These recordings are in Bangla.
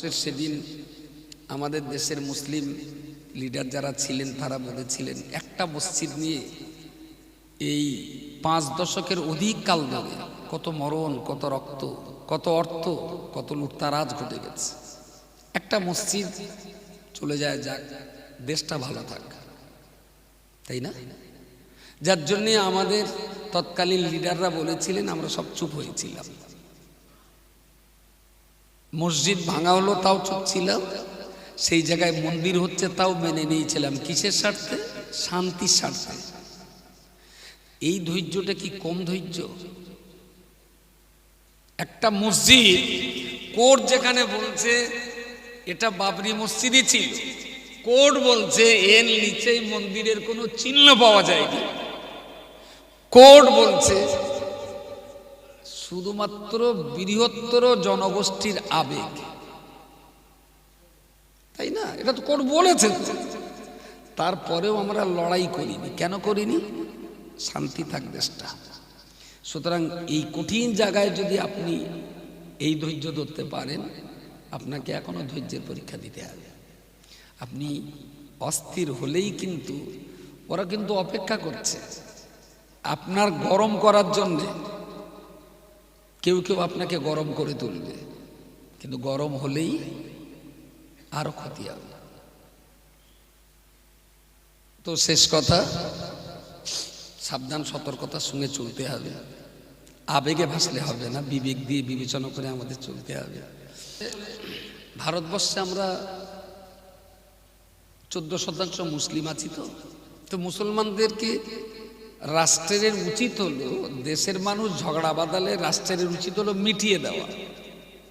ভারতবর্ষের সেদিন আমাদের দেশের মুসলিম লিডার যারা ছিলেন, তারা বলেছিলেন, একটা মসজিদ নিয়ে এই পাঁচ দশকের অধিক কাল ধরে কত মরণ, কত রক্ত, কত অর্থ, কত লুটতারাজ ঘটে গেছে। একটা মসজিদ চলে যায়, যাক, দেশটা ভালো থাক। তাই না? যার জন্যে আমাদের তৎকালীন লিডাররা বলেছিলেন, আমরা সব চুপ হয়েছিলাম। মসজিদ ভাঙা হলো, তাও চুপ ছিলাম। সেই জায়গায় মন্দির হচ্ছে, তাও মেনে নিয়েছিলাম। কিসের স্বার্থে? শান্তির স্বার্থে। এই ধৈর্যটা কি কম ধৈর্য? একটা মসজিদ, কোর্ট যেখানে বলছে, এটা বাবরি মসজিদই ছিল। কোর্ট বলছে, এর নিচেই মন্দিরের কোনো চিহ্ন পাওয়া যায়নি। কোর্ট বলছে শুধুমাত্র বৃহত্তর জনগোষ্ঠীর আবেগ। তাই না? এটা তো কোর্ট বলেছে তারপরেও আমরা লড়াই করিনি। কেন করিনি? শান্তি থাক দেশটা। সুতরাং এই কঠিন জায়গায় যদি আপনি এই ধৈর্য ধরতে পারেন, আপনাকে এখনও ধৈর্যের পরীক্ষা দিতে হবে। আপনি অস্থির হলেই কিন্তু, ওরা কিন্তু অপেক্ষা করছে। আপনার গরম করার জন্যে কেউ কেউ আপনাকে গরম করে তুলবে। কিন্তু গরম হলেই আরও ক্ষতি হবে। তো শেষ কথা, সাবধান সতর্কতার সঙ্গে চলতে হবে। আবেগে ভাসলে হবে না, বিবেক দিয়ে বিবেচনা করে আমাদের চলতে হবে। ভারতবর্ষে আমরা চোদ্দ শতাংশ মুসলিম আছি তো। তো মুসলমানদেরকে রাষ্ট্রের উচিত হলো দেশের মানুষ ঝগড়া বাদালে রাষ্ট্রের উচিত হলো মিটিয়ে দেওয়া,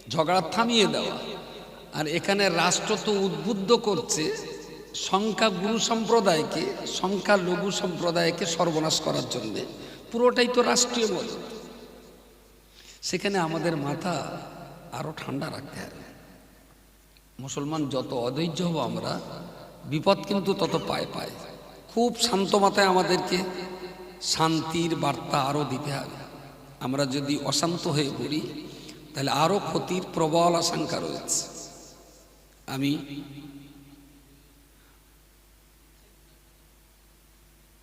ঝগড়া থামিয়ে দেওয়া। আর এখানে রাষ্ট্র তো উদ্বুদ্ধ করছে সংখ্যা গুরু সম্প্রদায়কে, সংখ্যা লঘু সম্প্রদায়কে সর্বনাশ করার জন্য। পুরোটাই তো রাষ্ট্রীয় মদত সেখানে আমাদের মাথা আরও ঠান্ডা রাখতে হবে। মুসলমান যত অধৈর্য হব আমরা, বিপদ কিন্তু তত পায় পায়। খুব শান্ত মাথায় আমাদেরকে শান্তির বার্তা আরও দিতে হবে। আমরা যদি অশান্ত হয়ে পড়ি, তাহলে আরও ক্ষতির প্রবল আশঙ্কা রয়েছে। আমি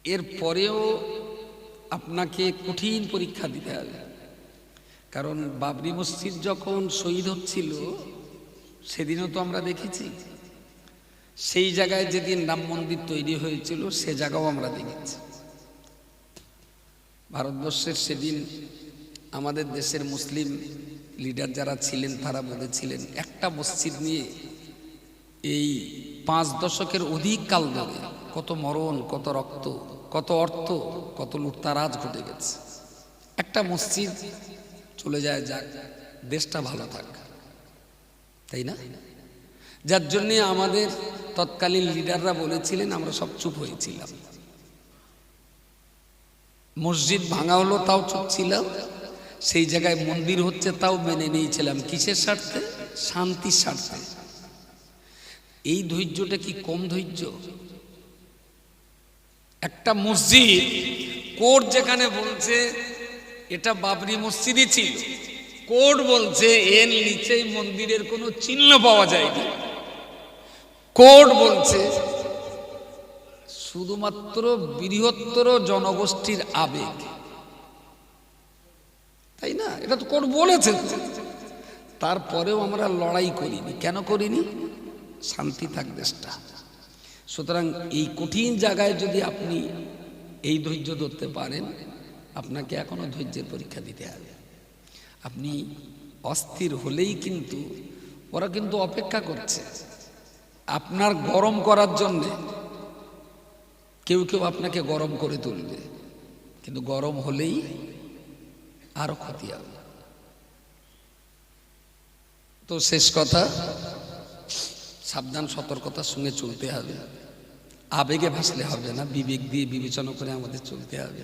এর পরেও আপনাকে কঠিন পরীক্ষা দিতে হবে। কারণ বাবরি মসজিদ যখন শহীদ হচ্ছিল, সেদিনও তো আমরা দেখেছি। সেই জায়গায় যেদিন রাম মন্দির তৈরি হয়েছিল, সে জায়গাও আমরা দেখেছি। ভারতবর্ষের সেদিন আমাদের দেশের মুসলিম লিডার যারা ছিলেন, তারা বলেছিলেন, একটা মসজিদ নিয়ে এই পাঁচ দশকের অধিক কাল ধরে কত মরণ, কত রক্ত, কত অর্থ, কত লুটতারাজ ঘটে গেছে। একটা মসজিদ চলে যায় যাক দেশটা ভালো থাক। তাই না? যার জন্যে আমাদের তৎকালীন লিডাররা বলেছিলেন, আমরা সব চুপ হয়েছিলাম। মসজিদ ভাঙা হলো তাও চুপ ছিলাম সেই জায়গায় মন্দির হচ্ছে, তাও মেনে নিয়েছিলাম। কিসের স্বার্থে? শান্তির স্বার্থে। এই ধৈর্যটা কি কম ধৈর্য? একটা মসজিদ, কোর্ট যেখানে বলছে, এটা বাবরি মসজিদই ছিল। কোর্ট বলছে, এর নিচেই মন্দিরের কোনো চিহ্ন পাওয়া যায়নি। কোর্ট বলছে শুধুমাত্র বৃহত্তর জনগোষ্ঠীর আবেগ। তাই না? এটা তো কোর্ট বলেছে। তারপরেও আমরা লড়াই করিনি। কেন করিনি? শান্তি থাক দেশটা। সুতরাং এই কঠিন জায়গায় যদি আপনি এই ধৈর্য ধরতে পারেন, আপনাকে এখনও ধৈর্যের পরীক্ষা দিতে হবে। আপনি অস্থির হলেই কিন্তু ওরা কিন্তু অপেক্ষা করছে। আপনার গরম করার জন্যে কেউ কেউ আপনাকে গরম করে তুলবে। কিন্তু গরম হলেই আরও ক্ষতি হবে তো শেষ কথা, সাবধান সতর্কতার সঙ্গে চলতে হবে। আবেগে ভাসলে হবে না, বিবেক দিয়ে বিবেচনা করে আমাদের চলতে হবে।